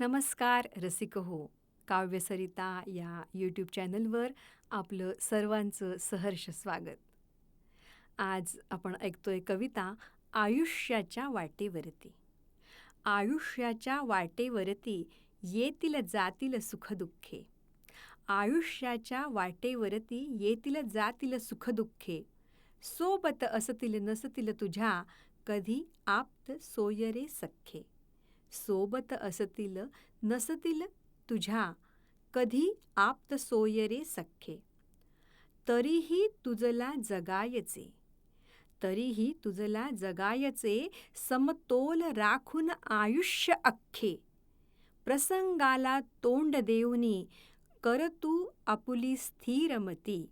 नमस्कार रसिक हो. काव्यसरिता या यूट्यूब चॅनलवर आपलं सर्वांचं सहर्ष स्वागत. आज आपण ऐकतोय कविता आयुष्याच्या वाटेवरती. आयुष्याच्या वाटेवरती येतील जातील सुखदुःखे. आयुष्याच्या वाटेवरती येतील जातील सुखदुःखे. सोबत असतील नसतील तुझ्या कधी आप्त सोयरे सख्खे. सोबत असतील नसतील तुझ्या कधी आप्त सोयरे सख्खे. तरीही तुझला जगायचे. तरीही तुझला जगायचे समतोल राखून आयुष्य अख्खे. प्रसंगाला तोंड देऊनी कर तू आपुली स्थिरमती.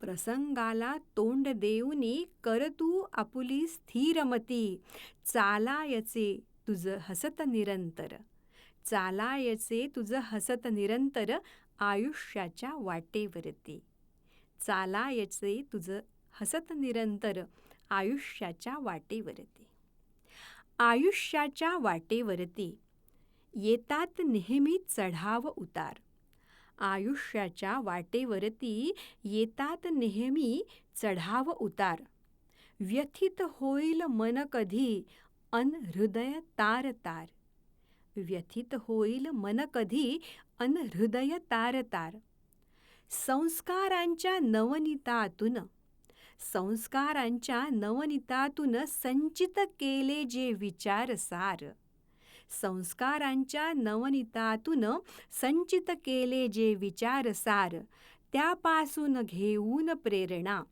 प्रसंगाला तोंड देऊनी कर तू आपुली स्थिरमती. चालायचे तुझं हसत निरंतर. चालायचे तुझं हसत निरंतर आयुष्याच्या वाटेवरती. चालायचे तुझं हसत निरंतर आयुष्याच्या वाटेवरती. आयुष्याच्या वाटेवरती येतात नेहमी चढाव उतार. आयुष्याच्या वाटेवरती येतात नेहमी चढाव उतार. व्यथित होईल मन कधी? अन हृदय तार तार. व्यथित होईल मन कधी अन हृदय तार तार. संस्कारांच्या नवनितातून संस्कारांच्या नवनितातून संचित केले जे विचारसार संस्कारांच्या नवनितातून संचित केले जे विचारसार त्यापासून घेऊन प्रेरणा.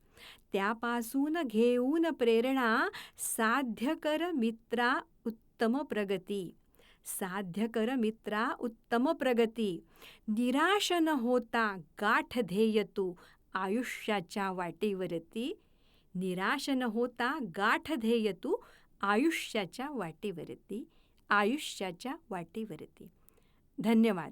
त्यापासून घेऊन प्रेरणा साध्य कर मित्रा उत्तम प्रगती. साध्य कर मित्रा उत्तम प्रगती. निराश न होता गाठ ध्येय तू आयुष्याच्या वाटेवरती. निराश न होता गाठ ध्येय तू आयुष्याच्या वाटेवरती. आयुष्याच्या वाटेवरती. धन्यवाद.